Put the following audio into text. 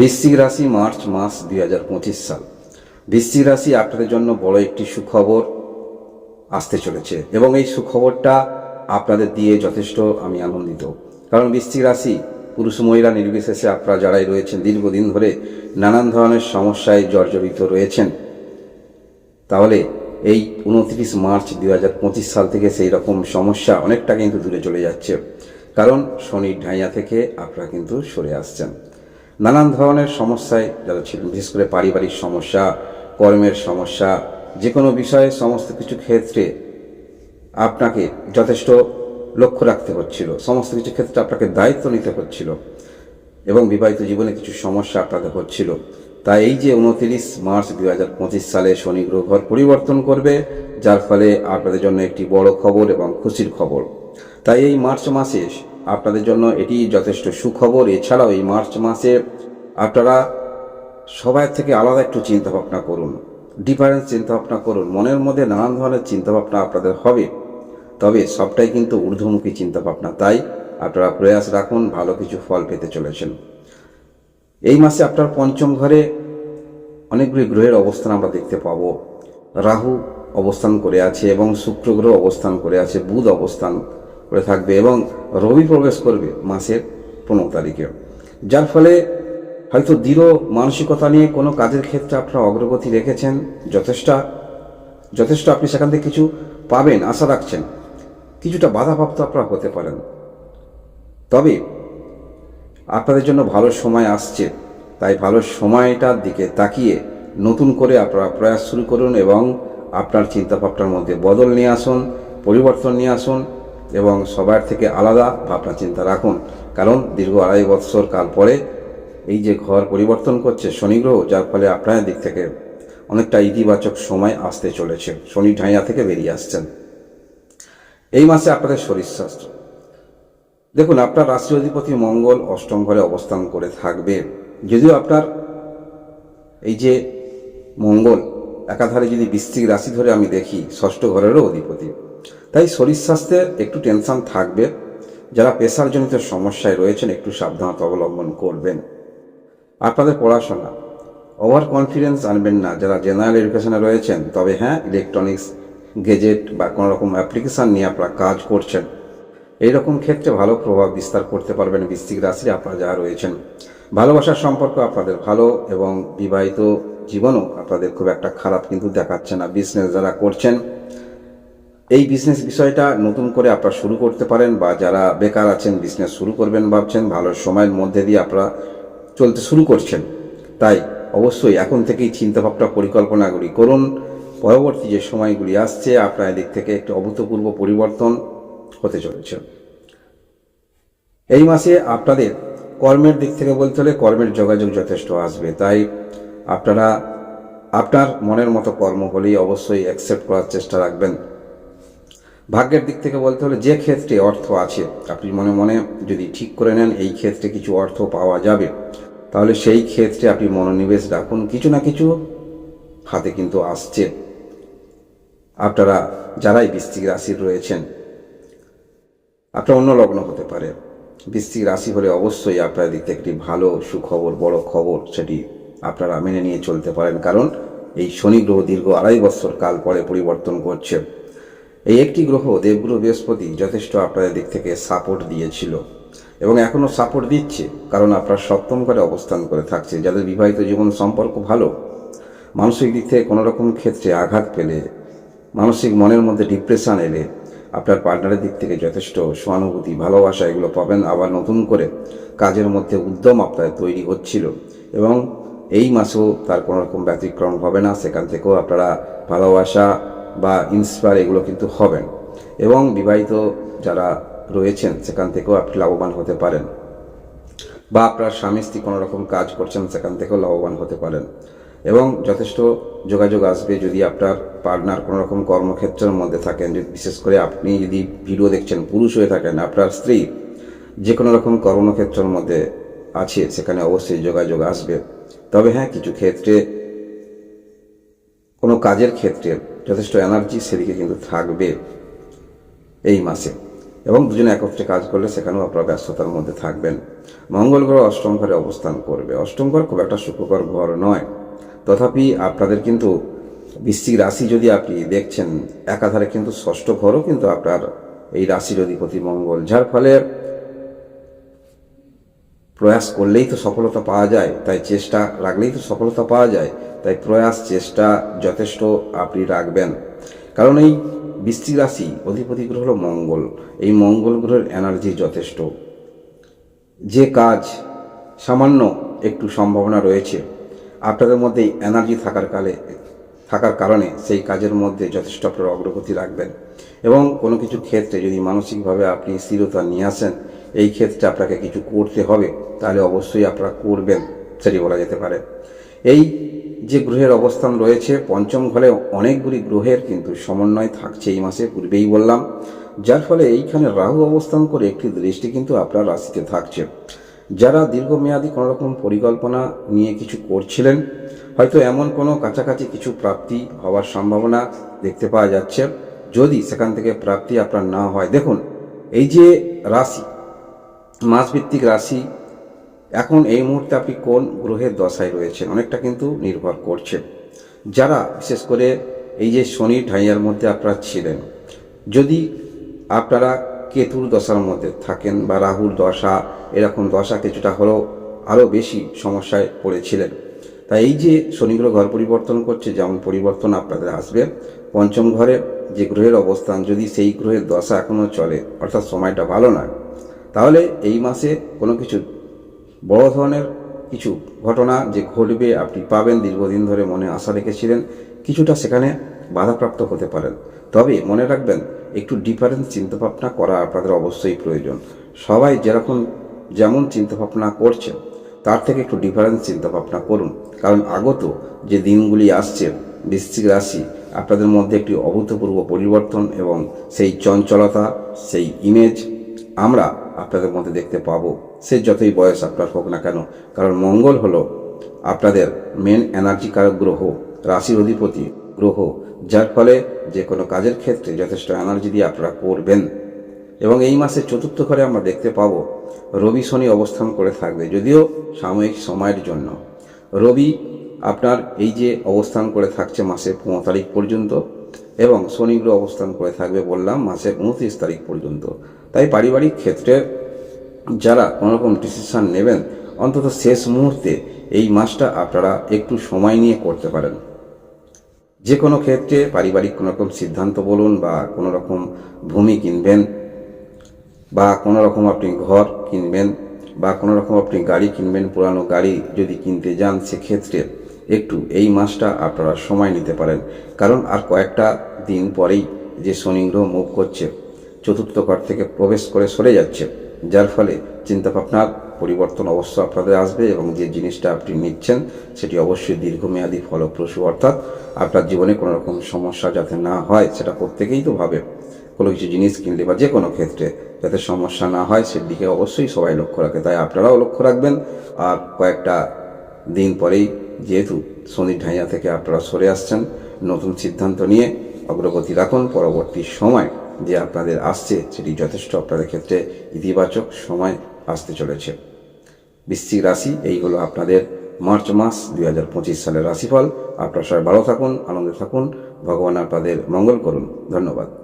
বৃশ্চিক রাশি মার্চ মাস দুই হাজার পঁচিশ সাল। বৃশ্চিক রাশি আপনাদের জন্য বড় একটি সুখবর আসতে চলেছে এবং এই সুখবরটা আপনাদের দিয়ে যথেষ্ট আমি আনন্দিত। কারণ বৃশ্চিক রাশি, পুরুষ মহিলা নির্বিশেষে আপনারা যারাই রয়েছেন, দীর্ঘদিন ধরে নানান ধরনের সমস্যায় জর্জরিত রয়েছেন। তাহলে এই উনত্রিশ মার্চ দুই হাজার পঁচিশ সাল থেকে সেই রকম সমস্যা অনেকটা কিন্তু দূরে চলে যাচ্ছে। কারণ শনির ঢাইয়া থেকে আপনারা কিন্তু সরে আসছেন। নানান ধরনের সমস্যায় যারা ছিল, বিশেষ করে পারিবারিক সমস্যা, কর্মের সমস্যা যে কোনো বিষয়ে সমস্ত কিছু ক্ষেত্রে আপনাকে যথেষ্ট লক্ষ্য রাখতে হচ্ছিল। সমস্ত কিছু ক্ষেত্রে আপনাকে দায়িত্ব নিতে হচ্ছিল এবং বিবাহিত জীবনে কিছু সমস্যা আপনাদের হচ্ছিল। তাই এই যে উনতিরিশ মার্চ দুই হাজার পঁচিশ সালে শনি গ্রহ ঘর পরিবর্তন করবে, যার ফলে আপনাদের জন্য একটি বড় খবর এবং খুশির খবর। তাই এই মার্চ মাসে আপনাদের জন্য এটি যথেষ্ট সুখবর। এছাড়াও এই মার্চ মাসে আপনারা সবাই থেকে আলাদা একটু চিন্তা ভাবনা করুন ডিফারেন্স চিন্তা ভাবনা করুন। মনের মধ্যে নানান ধরনের চিন্তা ভাবনা আপনাদের হবে, তবে সবটাই কিন্তু ঊর্ধ্বমুখী চিন্তা ভাবনা তাই আপনারা প্রয়াস রাখুন, ভালো কিছু ফল পেতে চলেছেন। এই মাসে আপনার পঞ্চম ঘরে অনেকগুলি গ্রহের অবস্থান আমরা দেখতে পাবো। রাহু অবস্থান করে আছে এবং শুক্র গ্রহ অবস্থান করে আছে, বুধ অবস্থান করে থাকবে এবং রবি প্রবেশ করবে মাসের পনেরো তারিখে যার ফলে হয়তো দৃঢ় মানসিকতা নিয়ে কোনো কাজের ক্ষেত্রে আপনারা অগ্রগতি রেখেছেন, যথেষ্ট যথেষ্ট আপনি সেখান থেকে কিছু পাবেন, আশা রাখছেন। কিছুটা বাধাপ্রাপ্ত আপনারা হতে পারেন। তবে আপনাদের জন্য ভালো সময় আসছে, তাই ভালো সময়টার দিকে তাকিয়ে নতুন করে আপনারা প্রয়াস শুরু করুন এবং আপনার চিন্তাভাবনার মধ্যে বদল নিয়ে আসুন, পরিবর্তন নিয়ে আসুন এবং সবার থেকে আলাদা ভাবনা চিন্তা রাখুন। কারণ দীর্ঘ আড়াই বৎসর কাল পরে এই যে ঘর পরিবর্তন করছে শনি গ্রহ, যার ফলে আপনার দিক থেকে অনেকটা ইতিবাচক সময় আসতে চলেছে। শনি ঢাইয়া থেকে বেরিয়ে আসছেন। এই মাসে আপনাদের শরীর স্বাস্থ্য। দেখুন, আপনার রাশি অধিপতি মঙ্গল অষ্টম ঘরে অবস্থান করে থাকবে। যদিও আপনার এই যে মঙ্গল, একাধারে যদি বৃশ্চিক রাশি ধরে আমি দেখি, ষষ্ঠ ঘরেরও অধিপতি। তাই শরীর স্বাস্থ্যে একটু টেনশন থাকবে। যারা পেশারজনিত সমস্যায় রয়েছেন, একটু সাবধানতা অবলম্বন করবেন। আপনাদের পড়াশোনা। ওভার কনফিডেন্স আনবেন না। যারা জেনারেল এডুকেশনে রয়েছেন, তবে হ্যাঁ ইলেকট্রনিক্স গেজেট বা কোনো রকম অ্যাপ্লিকেশান নিয়ে আপনারা কাজ করছেন। এই রকম ক্ষেত্রে ভালো প্রভাব বিস্তার করতে পারবেন বৃশ্চিক রাশির আপনারা যারা রয়েছেন। ভালোবাসার সম্পর্ক আপনাদের ভালো এবং বিবাহিত জীবনও আপনাদের খুব একটা খারাপ কিন্তু দেখাচ্ছে না। বিজনেস যারা করছেন এই বিজনেস বিষয়টা নতুন করে আপনারা শুরু করতে পারেন বা যারা বেকার আছেন বিজনেস শুরু করবেন ভাবছেন, ভালো সময়ের মধ্যে দিয়ে আপনারা চলতে শুরু করছেন। তাই অবশ্যই এখন থেকেই চিন্তাভাবনা পরিকল্পনাগুলি করুন। পরবর্তী যে সময়গুলি আসছে, আপনার দিক থেকে একটি অভূতপূর্ব পরিবর্তন হতে চলেছে। এই মাসে আপনাদের কর্মের দিক থেকে বলতে হলে কর্মের যোগাযোগ যথেষ্ট আসবে। তাই আপনারা, আপনার মনের মতো কর্ম হলেই অবশ্যই অ্যাকসেপ্ট করার চেষ্টা রাখবেন। ভাগ্যের দিক থেকে বলতে হলে যে ক্ষেত্রে অর্থ আছে, আপনি মনে মনে যদি ঠিক করে নেন, এই ক্ষেত্রে কিছু অর্থ পাওয়া যাবে। তাহলে সেই ক্ষেত্রে আপনি মনোনিবেশ রাখুন। কিছু না কিছু হাতে কিন্তু আসছে। আপনারা যারাই বৃশ্চিক রাশির রয়েছেন, আপনার অন্য লগ্ন হতে পারে। বৃশ্চিক রাশি হলে অবশ্যই আপনার দিক থেকে একটি ভালো সুখবর, বড় খবর সেটি আপনারা মেনে নিয়ে চলতে পারেন। কারণ এই শনি গ্রহ দীর্ঘ আড়াই বছর কাল পরে পরিবর্তন করছে। এই একটি গ্রহ দেবগ্রহ বৃহস্পতি যথেষ্ট আপনাদের দিক থেকে সাপোর্ট দিয়েছিল এবং এখনও সাপোর্ট দিচ্ছে, কারণ আপনার সপ্তম ঘরে অবস্থান করে থাকছে যাদের বিবাহিত জীবন সম্পর্ক ভালো। মানসিক দিক থেকে কোনো রকম ক্ষেত্রে আঘাত পেলে, মানসিক মনের মধ্যে ডিপ্রেশান এলে আপনার পার্টনারের দিক থেকে যথেষ্ট সহানুভূতি, ভালোবাসা এগুলো পাবেন। আবার নতুন করে কাজের মধ্যে উদ্যম আপনার তৈরি হচ্ছিল এবং এই মাসেও তার কোনো রকম ব্যতিক্রম হবে না। সেখান থেকেও আপনারা ভালোবাসা বা ইন্সপায়ার এগুলো কিন্তু হবেন। এবং বিবাহিত যারা রয়েছেন, সেখান থেকেও আপনি লাভবান হতে পারেন। বা আপনার স্বামী, স্ত্রী কোনো রকম কাজ করছেন, সেখান থেকেও লাভবান হতে পারেন। এবং যথেষ্ট যোগাযোগ আসবে যদি আপনার পার্টনার কোনো রকম কর্মক্ষেত্রের মধ্যে থাকেন। বিশেষ করে আপনি যদি ভিডিও দেখছেন, পুরুষ হয়ে থাকেন, আপনার স্ত্রী যে কোনো রকম কর্মক্ষেত্রের মধ্যে আছে, সেখানে অবশ্যই যোগাযোগ আসবে। তবে হ্যাঁ কিছু ক্ষেত্রে, কোনো কাজের ক্ষেত্রে যথেষ্ট এনার্জি সেদিকে কিন্তু থাকবে এই মাসে। এবং দুজনে একত্রে কাজ করলে সেখানেও আপনারা ব্যস্ততার মধ্যে থাকবেন। মঙ্গল গ্রহ অষ্টম ঘরে অবস্থান করবে। অষ্টম ঘর খুব একটা সুখকর ঘর নয়। তথাপি আপনাদের কিন্তু বৃশ্চিক রাশি যদি আপনি দেখছেন, একাধারে কিন্তু ষষ্ঠ ঘরও কিন্তু আপনার এই রাশির অধিপতি মঙ্গল, যার ফলে প্রয়াস করলেই তো সফলতা পাওয়া যায়, তাই চেষ্টা রাখলেই তো সফলতা পাওয়া যায়। তাই প্রয়াস, চেষ্টা যথেষ্ট আপনি রাখবেন। কারণ এই বৃশ্চিক রাশি অধিপতি গ্রহ হলো মঙ্গল। এই মঙ্গল গ্রহের এনার্জি যথেষ্ট। যে কাজ সামান্য একটু সম্ভাবনা রয়েছে, আপনাদের মধ্যে এনার্জি থাকার কালে, থাকার কারণে সেই কাজের মধ্যে যথেষ্ট আপনারা অগ্রগতি রাখবেন। এবং কোনো কিছু ক্ষেত্রে যদি মানসিকভাবে আপনি স্থিরতা নিয়ে আসেন, এই ক্ষেত্রে আপনাকে কিছু করতে হবে, তাহলে অবশ্যই আপনারা করবেন, সেটি বলা যেতে পারে। এই যে গ্রহের অবস্থান রয়েছে, পঞ্চম ঘরে অনেকগুলি গ্রহের কিন্তু সমন্বয় থাকছে এই মাসে পূর্বেই বললাম। যার ফলে এইখানে রাহু অবস্থান করে একটি দৃষ্টি কিন্তু আপনার রাশিতে থাকছে। যারা দীর্ঘমেয়াদী কোনোরকম পরিকল্পনা নিয়ে কিছু করছিলেন, হয়তো এমন কোনো কাছাকাছি কিছু প্রাপ্তি হওয়ার সম্ভাবনা দেখতে পাওয়া যাচ্ছে। যদি সেখান থেকে প্রাপ্তি আপনার না হয়, দেখুন, এই যে রাশি, মাসভিত্তিক রাশি এখন এই মুহূর্তে আপনি কোন গ্রহের দশায় রয়েছেন? অনেকটা কিন্তু নির্ভর করছে। যারা, বিশেষ করে এই যে শনি ঢাইয়ার মধ্যে আপনারা ছিলেন, যদি আপনারা কেতুর দশার মধ্যে থাকেন বা রাহুর দশা, এরকম দশা কিছুটা হলেও আরও বেশি সমস্যায় পড়েছিলেন। তাই এই যে শনি গ্রহ ঘর পরিবর্তন করছে, যেমন পরিবর্তন আপনাদের আসবে। পঞ্চম ঘরে যে গ্রহের অবস্থান, যদি সেই গ্রহের দশা এখনও চলে, অর্থাৎ সময়টা ভালো নয়, তাহলে এই মাসে কোনো কিছু বড় ধরনের কিছু ঘটনা যে ঘটবে আপনি পাবেন দীর্ঘদিন ধরে মনে আশা রেখেছিলেন, কিছুটা সেখানে বাধাপ্রাপ্ত হতে পারেন। তবে মনে রাখবেন, একটু ডিফারেন্স চিন্তাভাবনা করা আপনাদের অবশ্যই প্রয়োজন। সবাই যেরকম যেমন চিন্তাভাবনা করছে তার থেকে একটু ডিফারেন্স চিন্তাভাবনা করুন। কারণ আগত যে দিনগুলি আসছে, বৃশ্চিক রাশি, আপনাদের মধ্যে একটি অভূতপূর্ব পরিবর্তন এবং সেই চঞ্চলতা, সেই ইমেজ আমরা আপনাদের মধ্যে দেখতে পাবো। সে যতই বয়স আপনার হোক না কেন, কারণ মঙ্গল হলো আপনাদের মেন এনার্জি কারক গ্রহ, রাশির অধিপতি গ্রহ, যার ফলে যে কোনো কাজের ক্ষেত্রে যথেষ্ট এনার্জি দিয়ে আপনারা করবেন। এবং এই মাসের চতুর্থ ঘরে আমরা দেখতে পাবো, রবি শনি অবস্থান করে থাকবে, যদিও সাময়িক সময়ের জন্য। রবি আপনার এই যে অবস্থান করে থাকছে মাসের পনেরো তারিখ পর্যন্ত, এবং শনি গ্রহ অবস্থান করে থাকবে বললাম মাসের উনত্রিশ তারিখ পর্যন্ত। তাই পারিবারিক ক্ষেত্রে যারা কোনো রকম ডিসিশন নেবেন, অন্তত শেষ মুহূর্তে এই মাসটা আপনারা একটু সময় নিয়ে করতে পারেন। যে কোনো ক্ষেত্রে পারিবারিক কোনো রকম সিদ্ধান্ত বলুন বা কোনো রকম ভূমি কিনবেন বা কোনো রকম আপনি ঘর কিনবেন বা কোনো রকম আপনি গাড়ি কিনবেন, পুরানো গাড়ি যদি কিনতে যান, সেক্ষেত্রে একটু এই মাসটা আপনারা সময় নিতে পারেন। কারণ আর কয়েকটা দিন পরেই যে শনি গ্রহ মুভ করছে, চতুর্থ ঘর থেকে প্রবেশ করে সরে যাচ্ছে। যার ফলে চিন্তাভাবনার পরিবর্তন অবশ্য আপনাদের আসবে এবং যে জিনিসটা আপনি নিচ্ছেন, সেটি অবশ্যই দীর্ঘমেয়াদী ফলপ্রসূ, অর্থাৎ আপনার জীবনে কোনো রকম সমস্যা যাতে না হয়, সেটা প্রত্যেকেই তো ভাবে। কোনো কিছু জিনিস কিনলে বা যে কোনো ক্ষেত্রে যাতে সমস্যা না হয় সেদিকে অবশ্যই সবাই লক্ষ্য রাখে। তাই আপনারাও লক্ষ্য রাখবেন। আর কয়েকটা দিন পরেই যেহেতু শনির ঢাইয়া থেকে আপনারা সরে আসছেন, নতুন সিদ্ধান্ত নিয়ে অগ্রগতি রাখুন। পরবর্তী সময় যে আপনাদের আসছে সেটি যথেষ্ট। আপনাদের ক্ষেত্রে ইতিবাচক সময় আসতে চলেছে। বৃশ্চিক রাশি, এই হলো আপনাদের মার্চ মাস দুই হাজার পঁচিশ সালের রাশিফল। আপনারা সবাই ভালো থাকুন, আনন্দে থাকুন। ভগবান আপনাদের মঙ্গল করুন। ধন্যবাদ।